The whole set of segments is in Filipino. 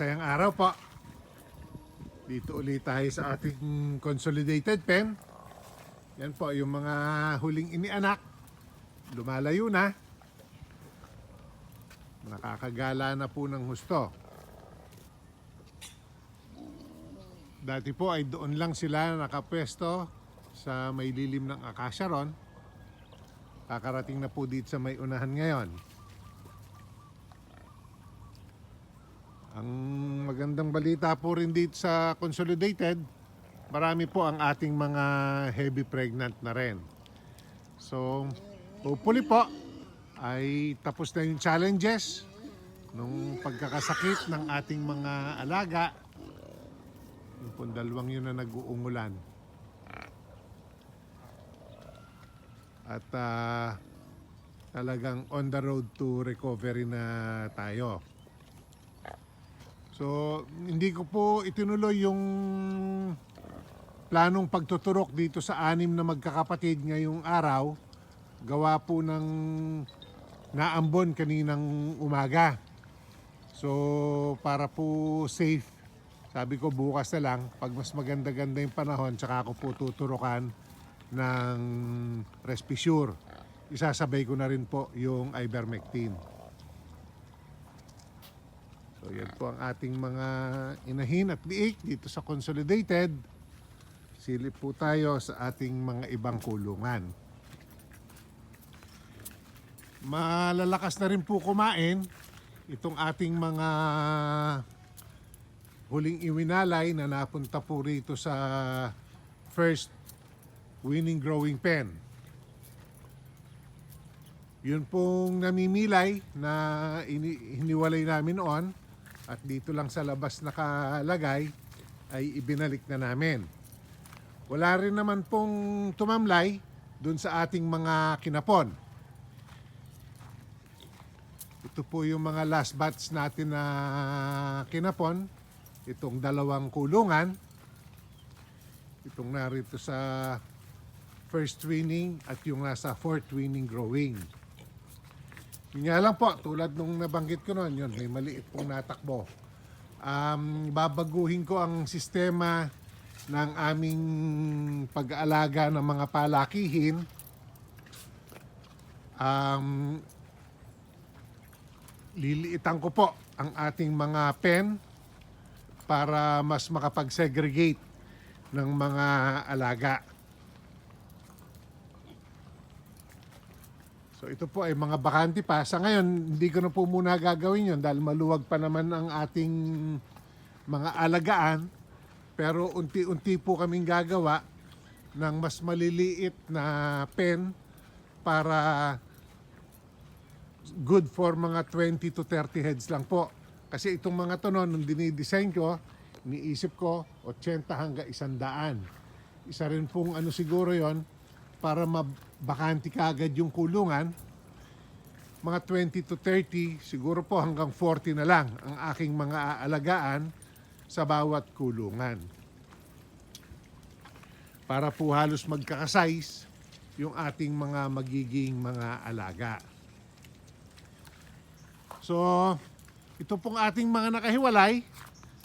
Masayang araw po. Dito ulit tayo sa ating consolidated pen. Yan po, yung mga huling inianak. Lumalayo na. Nakakagala na po ng husto. Dati po ay doon lang sila nakapwesto sa may lilim ng akasya ron. Kakarating na po dito sa may unahan ngayon. Ang magandang balita po rin dito sa Consolidated, marami po ang ating mga heavy pregnant na rin. So, hopefully po, ay tapos na yung challenges nung pagkakasakit ng ating mga alaga. Yung pong dalawang yun na nag-uungulan. At ah, talagang on the road to recovery na tayo. So, hindi ko po itinuloy yung planong pagtuturok dito sa anim na magkakapatid ngayong araw. Gawa po ng naambon kaninang umaga. So, para po safe, sabi ko bukas na lang, pag mas maganda-ganda yung panahon, tsaka ako po tuturukan ng Respisure. Isasabay ko na rin po yung ivermectin. So yan po ang ating mga inahin at liik dito sa Consolidated. Silip po tayo sa ating mga ibang kulungan. Malalakas na rin po kumain itong ating mga huling iwinalay na napunta po rito sa first winning growing pen. Yun pong namimilay na ini- hiniwalay namin noon at dito lang sa labas nakalagay ay ibinalik na namin. Wala rin naman pong tumamlay dun sa ating mga kinapon. Ito po yung mga last batch natin na kinapon. Itong dalawang kulungan. Itong narito sa first winning at yung nasa fourth winning growing. Yun nga lang po, tulad nung nabanggit ko noon, yun, may maliit pong natakbo. Um, babaguhin ko ang sistema ng aming pag-aalaga ng mga palakihin. Um, liliitan ko po ang ating mga pen para mas makapag-segregate ng mga alaga. So ito po ay mga bakante pa. Sa ngayon, hindi ko na po muna gagawin yon dahil maluwag pa naman ang ating mga alagaan. Pero unti-unti po kaming gagawa ng mas maliliit na pen para good for mga 20 to 30 heads lang po. Kasi itong mga to noon, nung dinidesign ko, iniisip ko 80 hanggang 100. Isa rin pong ano siguro yon para mabakanti kaagad yung kulungan. Mga 20 to 30, siguro po hanggang 40 na lang ang aking mga aalagaan sa bawat kulungan. Para po halos magkakasize yung ating mga magiging mga alaga. So, ito pong ating mga nakahiwalay,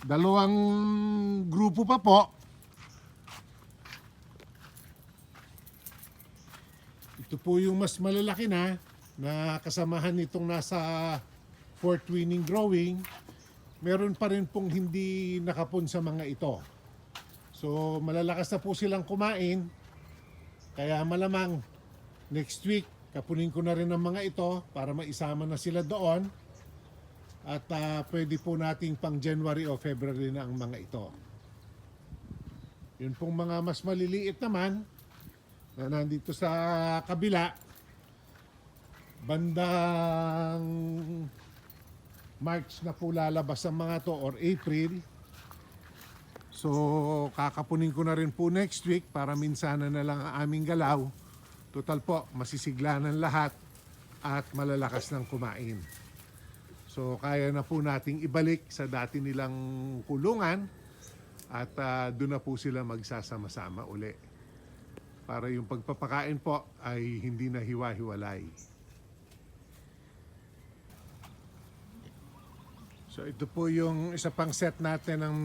dalawang grupo pa po. Ito po yung mas malalaki na na kasamahan nitong nasa fourth winning growing. Meron pa rin pong hindi nakapon sa mga ito. So malalakas na po silang kumain. Kaya malamang next week kapunin ko na rin ang mga ito para maisama na sila doon. At ah, pwede po nating pang January o February na ang mga ito. Yun pong mga mas maliliit naman na nandito sa kabila bandang March na po lalabas ang mga to or April. So kakapunin ko na rin po next week para minsanan na lang ang aming galaw. Total po masisigla ng lahat at malalakas ng kumain. So kaya na po nating ibalik sa dati nilang kulungan at ah, doon na po sila magsasama-sama uli para yung pagpapakain po ay hindi na hiwa-hiwalay. So ito po yung isa pang set natin ng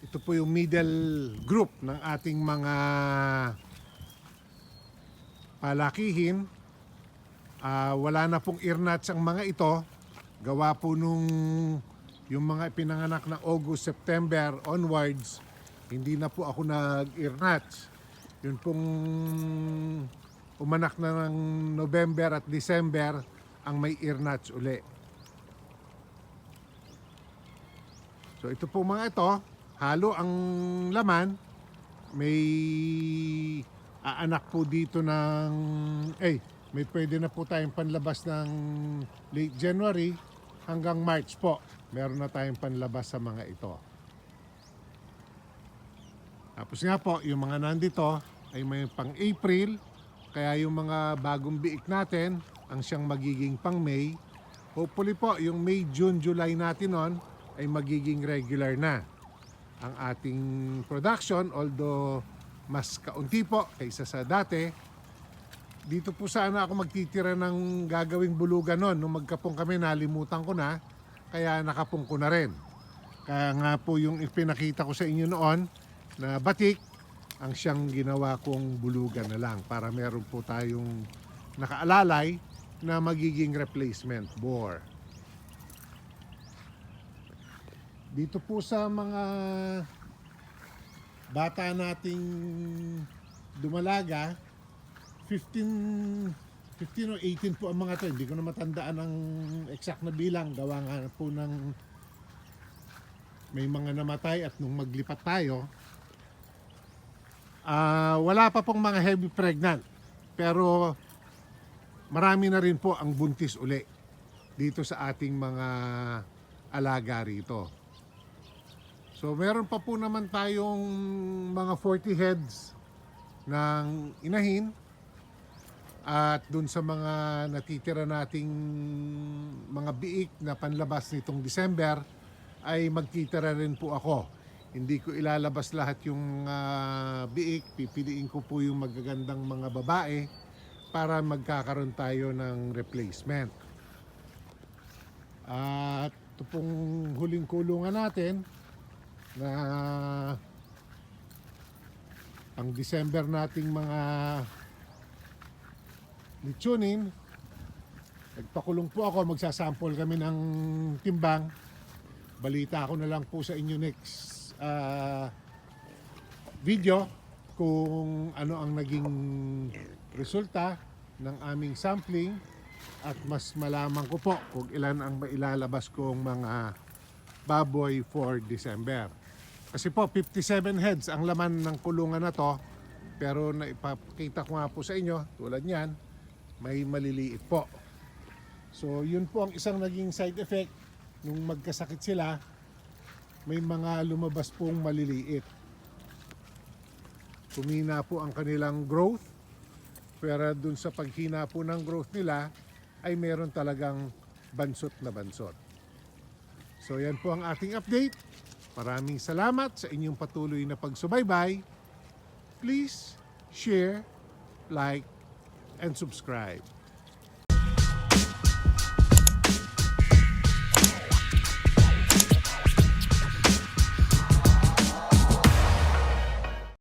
ito po yung middle group ng ating mga palakihin. Ah, wala na pong earnuts ang mga ito. Gawa po nung yung mga pinanganak na August, September onwards, hindi na po ako nag-earnuts. Yun pong umanak na ng November at December ang may earnuts uli. So ito po mga ito, halo ang laman. May aanak po dito ng, eh, may pwede na po tayong panlabas ng late January hanggang March po. Meron na tayong panlabas sa mga ito. Tapos nga po, yung mga nandito ay may pang April, kaya yung mga bagong biik natin ang siyang magiging pang May. Hopefully po, yung May, June, July natin nun ay magiging regular na ang ating production although mas kaunti po kaysa sa dati. Dito po sana ako magtitira ng gagawing bulugan noon. Nung magkapong kami, nalimutan ko na. Kaya nakapong ko na rin. Kaya nga po yung ipinakita ko sa inyo noon na batik, ang siyang ginawa kong bulugan na lang para meron po tayong nakaalalay na magiging replacement bore. Dito po sa mga bata nating dumalaga, 15, 15 o 18 po ang mga to. Hindi ko na matandaan ang exact na bilang. Gawa nga po ng may mga namatay at nung maglipat tayo, ah wala pa pong mga heavy pregnant. Pero marami na rin po ang buntis uli dito sa ating mga alaga rito. So meron pa po naman tayong mga 40 heads ng inahin at dun sa mga natitira nating mga biik na panlabas nitong December ay magtitira rin po ako. Hindi ko ilalabas lahat yung ah, biik, pipiliin ko po yung magagandang mga babae para magkakaroon tayo ng replacement. At ito pong huling kulungan natin na ang December nating mga litsunin nagpakulong po ako. Magsasample kami ng timbang. Balita ko na lang po sa inyo next ah, video kung ano ang naging resulta ng aming sampling at mas malaman ko po kung ilan ang mailalabas kong mga baboy for December. Kasi po 57 heads ang laman ng kulungan na to pero naipakita ko nga po sa inyo tulad niyan may maliliit po. So yun po ang isang naging side effect nung magkasakit sila may mga lumabas pong maliliit. Kumina po ang kanilang growth pero dun sa paghina po ng growth nila ay meron talagang bansot na bansot. So yan po ang ating update. Maraming salamat sa inyong patuloy na pagsubaybay. Please share, like, and subscribe.